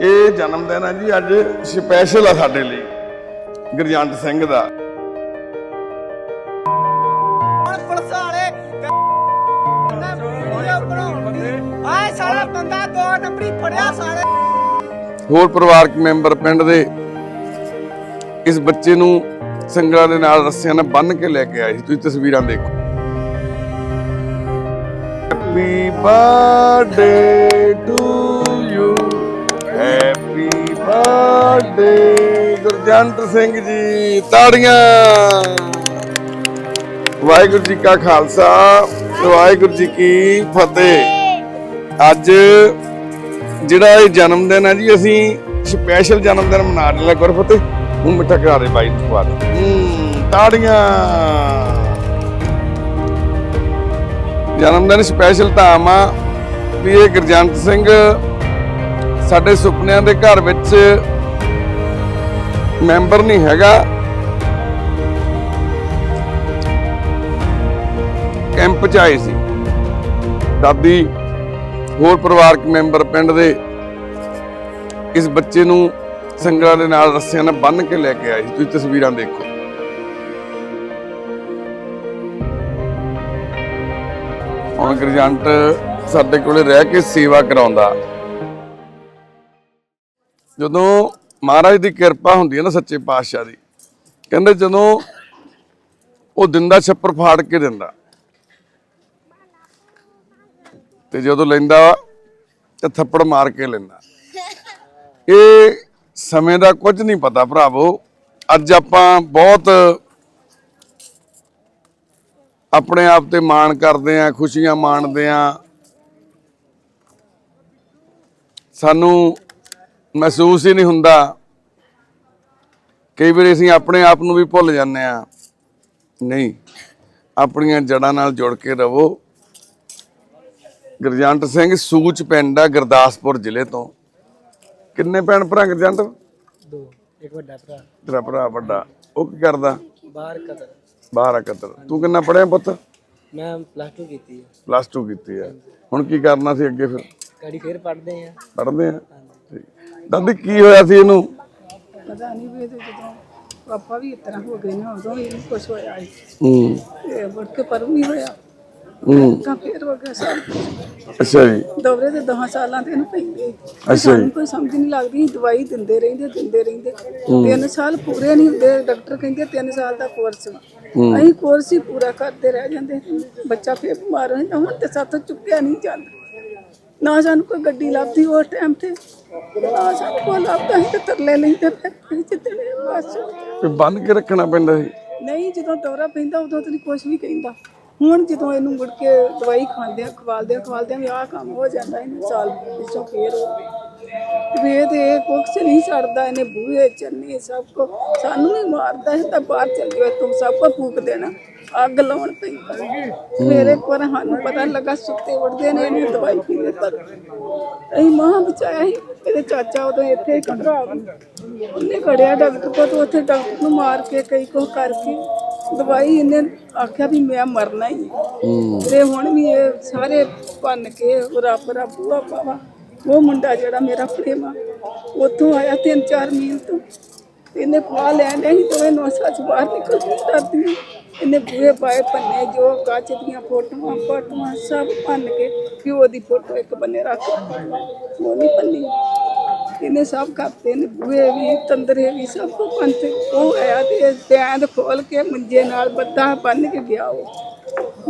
ਇਹ ਜਨਮ ਦਿਨ ਹੈ ਜੀ ਅੱਜ ਸਪੈਸ਼ਲ ਆ ਸਾਡੇ ਲਈ ਗੁਰਜੰਟ ਸਿੰਘ ਦਾ। ਹੋਰ ਪਰਿਵਾਰਕ ਮੈਂਬਰ ਪਿੰਡ ਦੇ ਇਸ ਬੱਚੇ ਨੂੰ ਸੰਗਲਾਂ ਦੇ ਨਾਲ ਰੱਸਿਆਂ ਨਾਲ ਬੰਨ੍ਹ ਕੇ ਲੈ ਕੇ ਆਏ ਸੀ। ਤੁਸੀਂ ਤਸਵੀਰਾਂ ਦੇਖੋ। Happy birthday to birthday Gurjant Singh ji, ਤਾੜੀਆਂ। ਵਾਹਿਗੁਰੂ ਜੀ ਕਾ ਖਾਲਸਾ, ਵਾਹਿਗੁਰੂ ਜੀ ਕੀ ਫਤਿਹ। ਅੱਜ ਜਿਹੜਾ ਇਹ ਜਨਮ ਦਿਨ ਹੈ ਜੀ, ਅਸੀਂ ਸਪੈਸ਼ਲ ਜਨਮ ਦਿਨ ਮਨਾ ਰਹੇ ਹਾਂ ਗੁਰਫਤਿਹ। ਹੁਣ ਮਿੱਠਾ ਕਰਾ ਦੇ ਬਾਈ ਨੂੰ ਬਾਅਦ ਹੂੰ, ਤਾੜੀਆਂ। ਜਨਮ ਦਿਨ ਸਪੈਸ਼ਲ ਧਾਮ ਆ ਵੀ ਇਹ ਗੁਰਜੰਟ ਸਿੰਘ ਸਾਡੇ ਸੁਪਨਿਆਂ ਦੇ ਘਰ ਵਿੱਚ ਮੈਂਬਰ ਨਹੀਂ ਹੈਗਾ। ਕੈਂਪ ਚ ਆਏ ਸੀ। ਦਾਦੀ, ਹੋਰ ਪਰਿਵਾਰਕ ਮੈਂਬਰ ਪਿੰਡ ਦੇ ਇਸ ਬੱਚੇ ਨੂੰ ਸੰਗਲਾਂ ਦੇ ਨਾਲ ਰੱਸਿਆਂ ਨਾਲ ਬੰਨ੍ਹ ਕੇ ਲੈ ਕੇ ਆਏ ਸੀ। ਤੁਸੀਂ ਤਸਵੀਰਾਂ ਦੇਖੋ। ਹੁਣ ਗਰਜੰਟ ਸਾਡੇ ਕੋਲੇ ਰਹਿ ਕੇ ਸੇਵਾ ਕਰਾਉਂਦਾ। ਜਦੋਂ ਮਹਾਰਾਜ ਦੀ ਕਿਰਪਾ ਹੁੰਦੀ ਹੈ ਨਾ ਸੱਚੇ ਪਾਤਸ਼ਾਹ ਦੀ, ਕਹਿੰਦੇ ਜਦੋਂ ਉਹ ਦਿੰਦਾ ਛੱਪਰ ਫਾੜ ਕੇ ਦਿੰਦਾ। ਤੇ ਜਦੋਂ ਲੈਂਦਾ ਤੇ ਥੱਪੜ ਮਾਰ ਕੇ ਲੈਂਦਾ। ਇਹ ਸਮੇਂ ਦਾ ਕੁਝ ਨਹੀਂ ਪਤਾ ਭਰਾਵੋ, ਅੱਜ ਆਪਾਂ ਬਹੁਤ ਆਪਣੇ ਆਪ ਤੇ ਮਾਣ ਕਰਦੇ ਆਂ ਖੁਸ਼ੀਆਂ ਮਾਣਦੇ ਆਂ ਸਾਨੂੰ ਮਹਿਸੂਸ ਹੀ ਨਹੀਂ ਹੁੰਦਾ। ਕਈ ਵਾਰ ਅਸੀਂ ਆਪਣੇ ਆਪ ਨੂੰ ਵੀ ਭੁੱਲ ਜਾਂਦੇ ਆ ਨਹੀਂ ਆਪਣੀਆਂ ਜੜਾਂ ਨਾਲ ਜੁੜ ਕੇ ਰਹੋ। ਗੁਰਜੰਟ ਸਿੰਘ ਸੂਚ ਪਿੰਡ ਆ ਗੁਰਦਾਸਪੁਰ ਜ਼ਿਲ੍ਹੇ ਤੋਂ। ਕਿੰਨੇ ਭੈਣ ਭਰਾ ਗੁਰਜੰਟ? ਦੋ ਇੱਕ ਵੱਡਾ ਭਰਾ। ਤੇਰਾ ਭਰਾ ਵੱਡਾ। ਉਹ ਕੀ ਕਰਦਾ? ਬਾਹਰ ਕਦਰ ਬਾਹਰ ਆ ਕਤਰ ਤੂੰ ਕਿੰਨਾ ਪੜਿਆ ਪੁੱਤ? ਮੈਂ ਪਲੱਸ 2 ਕੀਤੀ ਹੈ ਪਲੱਸ 2 ਕੀਤੀ ਆ। ਹੁਣ ਕੀ ਕਰਨਾ ਸੀ ਅੱਗੇ ਫਿਰ? ਕੜੀ ਫੇਰ ਪੜਦੇ ਆ। ਪੜਦੇ ਆ। ਦਾਦੀ ਕੀ ਹੋਇਆ ਸੀ ਇਹਨੂੰ? ਪਤਾ ਨਹੀਂ ਵੀ ਇਹਦੇ ਜਦੋਂ ਪਾਪਾ ਵੀ ਤਰ੍ਹਾਂ ਹੋ ਗਏ ਨਾ ਉਦੋਂ ਵੀ ਕੁਝ ਹੋਇਆ ਸੀ। ਹੂੰ। ਤੇ ਮੁੜ ਕੇ ਪਰੂ ਨਹੀਂ ਹੋਇਆ। ਹੂੰ। ਤਾਂ ਫੇਰ ਹੋ ਗਿਆ ਸਭ ਅੱਛਾ ਜੀ। ਦੌਰੇ ਦੇ 10 ਸਾਲਾਂ ਤੇ ਇਹਨੂੰ ਪੈਂਦੇ ਅੱਛਾ ਜੀ। ਸਾਨੂੰ ਕੋਈ ਸਮਝ ਨਹੀਂ ਲੱਗਦੀ ਦਵਾਈ ਦਿੰਦੇ ਰਹਿੰਦੇ ਦਿੰਦੇ ਰਹਿੰਦੇ। ਤਿੰਨ ਸਾਲ ਪੂਰੇ ਨਹੀਂ ਹੁੰਦੇ ਡਾਕਟਰ ਕਹਿੰਦੇ ਤਿੰਨ ਸਾਲ ਦਾ ਕੋਰਸ ਵਾ। ਅਸੀਂ ਕੋਰਸ ਹੀ ਪੂਰਾ ਕਰਦੇ ਰਹਿ ਜਾਂਦੇ। ਬੱਚਾ ਫੇਰ ਬਿਮਾਰ ਹੋ ਜਾਂਦਾ ਹੁਣ ਤੇ ਸਾਥੋਂ ਚੁੱਕਿਆ ਨਹੀਂ ਜਾਂਦਾ। ਨਾ ਸਾਨੂੰ ਕੋਈ ਗੱਡੀ ਲੱਭਦੀ ਉਸ ਟਾਈਮ ਤੇ ਨਾ ਸਾਨੂੰ ਕੋਈ ਲੱਭਦਾ ਸੀ ਤੇ ਤਰਲੇ ਲੈਂਦੇ ਫਿਰ ਜਿੱਦਣੇ ਬਸ ਤੇ ਬੰਨ ਕੇ ਰੱਖਣਾ ਪੈਂਦਾ ਸੀ। ਨਹੀਂ ਜਦੋਂ ਦੌਰਾ ਪੈਂਦਾ ਉਦੋਂ ਤਾਂ ਕੁਝ ਵੀ ਕਹਿੰਦਾ। ਹੁਣ ਜਦੋਂ ਇਹਨੂੰ ਮੁੜ ਕੇ ਦਵਾਈ ਖਾਂਦੇ ਆ ਖਵਾਲਦੇ ਆ ਖਵਾਲਦੇ ਆ ਵੀ ਆਹ ਕੰਮ ਹੋ ਜਾਂਦਾ ਇਹਨੂੰ ਸਾਲ ਪਿੱਛੋਂ ਫੇਰ ਹੋ ਗਿਆ ਵੇ ਤੇ ਇਹ ਕੁਛ ਨਹੀਂ ਛੱਡਦਾ ਇਹਨੇ ਬੂਹੇ ਚੰਨੇ ਸਭ ਕੋ ਸਾਨੂੰ ਵੀ ਮਾਰਦਾ ਹੈ ਤਾਂ ਬਾਹਰ ਚੱਲ ਜਾਓ ਤੂੰ ਸਭ ਕੋ ਫੂਕ ਦੇਣਾ। ਅੱਗ ਲਾਉਣ ਪੈਂਦਾ। ਫਿਰ ਇੱਕ ਵਾਰ ਸਾਨੂੰ ਪਤਾ ਲੱਗਾ ਸੁੱਤੇ ਉੱਠਦੇ ਨੇ ਇਹਨੇ ਦਵਾਈ ਪੀ ਲਈ ਪਰ ਅਸੀਂ ਮਾਂ ਬਚਾਇਆ ਸੀ। ਇਹਦੇ ਚਾਚਾ ਉਦੋਂ ਇੱਥੇ ਘਬਰਾ ਉਹਨੇ ਖੜਿਆ ਡਾਕਟਰ ਕੋਲ ਤੇ ਉੱਥੇ ਡਾਕਟਰ ਨੂੰ ਮਾਰ ਕੇ ਕਈ ਕੁਛ ਕਰਕੇ ਦਵਾਈ ਇਹਨੇ ਆਖਿਆ ਵੀ ਮੈਂ ਮਰਨਾ ਹੀ ਹੈ। ਤੇ ਹੁਣ ਵੀ ਇਹ ਸਾਰੇ ਭੰਨ ਕੇ ਰੱਬ ਰੱਬ ਬੂਆ ਪਾਵਾ। ਉਹ ਮੁੰਡਾ ਜਿਹੜਾ ਮੇਰਾ ਪ੍ਰੇਮਾ ਉੱਥੋਂ ਆਇਆ ਤਿੰਨ ਚਾਰ ਮੀਲ ਤੋਂ। ਇਹਨੇ ਫਾ ਲੈ ਲਿਆ ਸੀ ਦੋਵੇਂ ਨੋਸਾਂ ਚ ਬਾਹਰ ਨਿਕਲ ਕੇ ਡਰਦੀਆਂ ਇਹਨੇ ਬੂਹੇ ਪਾਏ ਪੰਨੇ ਜੋ ਕੱਚ ਦੀਆਂ ਫੋਟੋਆਂ ਫੋਟੋਆਂ ਸਭ ਭੰਨ ਕੇ ਪਿਓ ਦੀ ਫੋਟੋ ਇੱਕ ਬੰਨੇ ਰੱਖ ਉਹ ਨਹੀਂ ਪੰਨੀ ਇਹਨੇ ਸਭ ਕਰਤੇ ਨੇ ਬੂਹੇ ਵੀ ਤੰਦਰੇ ਵੀ ਸਭ ਕੁਝ ਪੰਤੇ ਉਹ ਆਇਆ ਤੇ ਬੈਂਦ ਖੋਲ ਕੇ ਮੰਜੇ ਨਾਲ ਬੱਦਾ ਬੰਨ ਕੇ ਗਿਆ ਉਹ।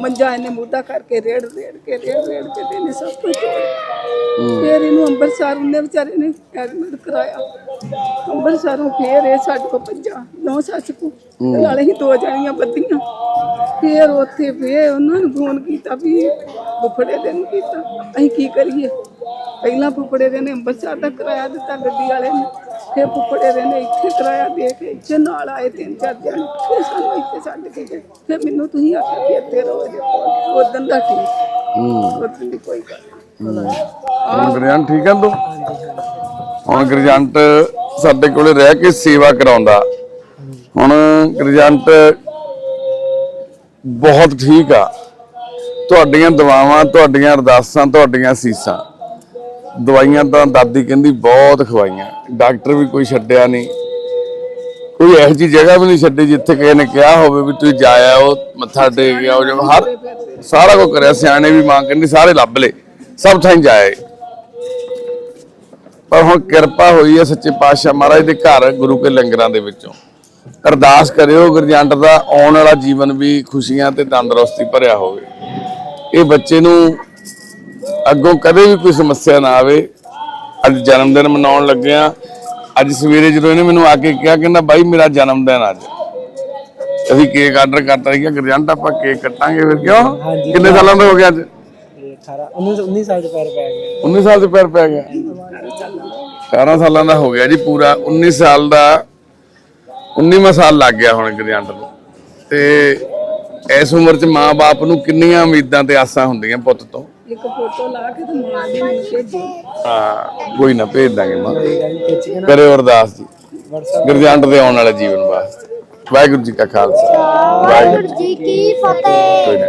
ਮੰਜਾ ਇਹਨੇ ਮੁੱਦਾ ਕਰਕੇ ਰੇੜ ਰੇੜ ਕੇ ਰੇੜ ਰੇੜ ਕੇ ਤੇ ਇਹਨੇ ਸਭ ਕੁਝ ਫਿਰ ਇਹਨੂੰ ਅੰਮ੍ਰਿਤਸਰ ਉਹਨੇ ਵਿਚਾਰੇ ਨੇ ਐਡਮਿਟ ਕਰਾਇਆ। ਅੰਮ੍ਰਿਤਸਰੋਂ ਫਿਰ ਇਹ ਸਾਡੇ ਕੋਲ ਭੱਜਾ ਨੌ ਸੱਸ ਕੋ ਨਾਲੇ ਹੀ ਦੋ ਜਣੀਆਂ ਬੱਦੀਆਂ ਫਿਰ ਉੱਥੇ ਫਿਰ ਉਹਨਾਂ ਨੂੰ ਫੋਨ ਕੀਤਾ ਵੀ ਫੁੱਫੜੇ ਦੇ ਨੂੰ ਕੀਤਾ ਅਸੀਂ ਕੀ ਕਰੀਏ? ਪਹਿਲਾਂ ਫੁੱਫੜੇ ਦੇ ਨੇ ਅੰਮ੍ਰਿਤਸਰ ਦਾ ਕਿਰਾਇਆ ਦਿੱਤਾ ਗੱਡੀ ਵਾਲੇ ਨੇ। ਫਿਰ ਫੁੱਫੜੇ ਦੇ ਨੇ ਇੱਥੇ ਕਿਰਾਇਆ ਦੇ ਕੇ ਇੱਥੇ ਨਾਲ ਆਏ ਤਿੰਨ ਚਾਰ ਜਣੇ। ਫਿਰ ਸਾਨੂੰ ਇੱਥੇ ਛੱਡ ਕੇ ਗਏ। ਫਿਰ ਮੈਨੂੰ ਤੁਸੀਂ ਆਖਿਆ ਕਿ ਇੱਥੇ ਰਹੋ ਜੇ ਉਦੋਂ ਦਾ ਠੀਕ ਉਦੋਂ ਦੀ ਕੋਈ ਗੱਲ ਨਹੀਂ। ਹੁਣ ਗਰਜੰਟ ਠੀਕ ਹੈ ਤੂੰ? ਹੁਣ ਗਰਜੰਟ ਸਾਡੇ ਕੋਲੇ ਰਹਿ ਕੇ ਸੇਵਾ ਕਰਾਉਂਦਾ। ਹੁਣ ਗਰਜੰਟ ਬਹੁਤ ਠੀਕ ਆ। ਤੁਹਾਡੀਆਂ ਦੁਆਵਾਂ ਤੁਹਾਡੀਆਂ ਅਰਦਾਸਾਂ ਤੁਹਾਡੀਆਂ ਸੀਸਾਂ ਦਵਾਈਆਂ ਤਾਂ ਦਾਦੀ ਕਹਿੰਦੀ ਬਹੁਤ ਖਵਾਈਆਂ। ਡਾਕਟਰ ਵੀ ਕੋਈ ਛੱਡਿਆ ਨਹੀਂ। ਕੋਈ ਇਹੋ ਜਿਹੀ ਜਗ੍ਹਾ ਵੀ ਨਹੀਂ ਛੱਡੀ ਜਿੱਥੇ ਕਿਸੇ ਨੇ ਕਿਹਾ ਹੋਵੇ ਵੀ ਤੁਸੀਂ ਜਾਇਆ ਉਹ ਮੱਥਾ ਟੇਕ ਗਿਆ ਉਹ ਜਿਵੇਂ ਹਰ ਸਾਰਾ ਕੁਝ ਕਰਿਆ, ਸਿਆਣੇ ਵੀ ਮਾਂ ਕਹਿੰਦੀ ਸਾਰੇ ਲੱਭ ਲਏ ਸਭ ਥਾਂ ਜਾਏ। ਪਰ ਹੁਣ ਕਿਰਪਾ ਹੋਈ ਹੈ ਸੱਚੇ ਪਾਤਸ਼ਾਹ ਮਹਾਰਾਜ ਦੇ ਘਰ, ਗੁਰੂ ਕੇ ਲੰਗਰਾਂ ਦੇ ਵਿੱਚੋਂ। ਅਰਦਾਸ ਕਰਿਓ ਗੁਰਜੰਟ ਦਾ, ਆਉਣ ਵਾਲਾ ਜੀਵਨ ਵੀ ਖੁਸ਼ੀਆਂ ਤੇ ਤੰਦਰੁਸਤੀ ਭਰਿਆ ਹੋਵੇ। ਇਹ ਬੱਚੇ ਨੂੰ ਅੱਗੋਂ ਕਦੇ ਵੀ ਕੋਈ ਸਮੱਸਿਆ ਨਾ ਆਵੇ। ਅੱਜ ਜਨਮ ਦਿਨ ਮਨਾਉਣ ਲੱਗਿਆ ਅੱਜ ਸਵੇਰੇ ਜਦੋਂ ਇਹਨੇ ਮੈਨੂੰ ਆ ਕੇ ਕਿਹਾ ਕਹਿੰਦਾ ਬਾਈ ਮੇਰਾ ਜਨਮ ਦਿਨ ਅੱਜ। ਅਸੀਂ ਕੇਕ ਆਰਡਰ ਕਰਤਾ ਸੀਗਾ ਗੁਰਜੰਟ ਆਪਾਂ ਕੇਕ ਕੱਟਾਂਗੇ ਫਿਰ ਕਿਉਂ? ਕਿੰਨੇ ਸਾਲਾਂ ਦਾ ਹੋ ਗਿਆ ਅੱਜ? ਇਹ 18 19 19 ਸਾਲ ਦੇ ਪੈਰ ਪੈ ਗਏ 19 ਸਾਲ ਦੇ ਪੈਰ ਪੈ ਗਿਆ। 18 ਸਾਲਾਂ ਦਾ ਹੋ ਗਿਆ ਜੀ ਪੂਰਾ। 19 ਸਾਲ ਦਾ 19ਵਾਂ ਸਾਲ ਲੱਗ ਗਿਆ ਹੁਣ ਗ੍ਰਿਆਂਟ ਨੂੰ। ਤੇ ਇਸ ਉਮਰ 'ਚ ਮਾਂ-ਬਾਪ ਨੂੰ ਕਿੰਨੀਆਂ ਉਮੀਦਾਂ ਤੇ ਆਸਾਂ ਹੁੰਦੀਆਂ ਪੁੱਤ ਤੋਂ। ਇੱਕ ਫੋਟੋ ਲਾ ਕੇ ਤੇ ਮਾਂ ਦੀ ਮੈਨੂੰ ਭੇਜੀ। ਹਾਂ ਕੋਈ ਨਾ ਭੇਜ ਦਾਂਗੇ ਮਾਂ। ਕਰਿਓ ਅਰਦਾਸ ਜੀ। ਗੁਰਜੰਟ ਦੇ ਆਉਣ ਵਾਲੇ ਜੀਵਨ ਵਾਸਤੇ। ਵਾਹਿਗੁਰੂ ਜੀ ਕਾ ਖਾਲਸਾ। ਵਾਹਿਗੁਰੂ ਜੀ ਕੀ ਫਤਿਹ। ਕੋਈ ਨਾ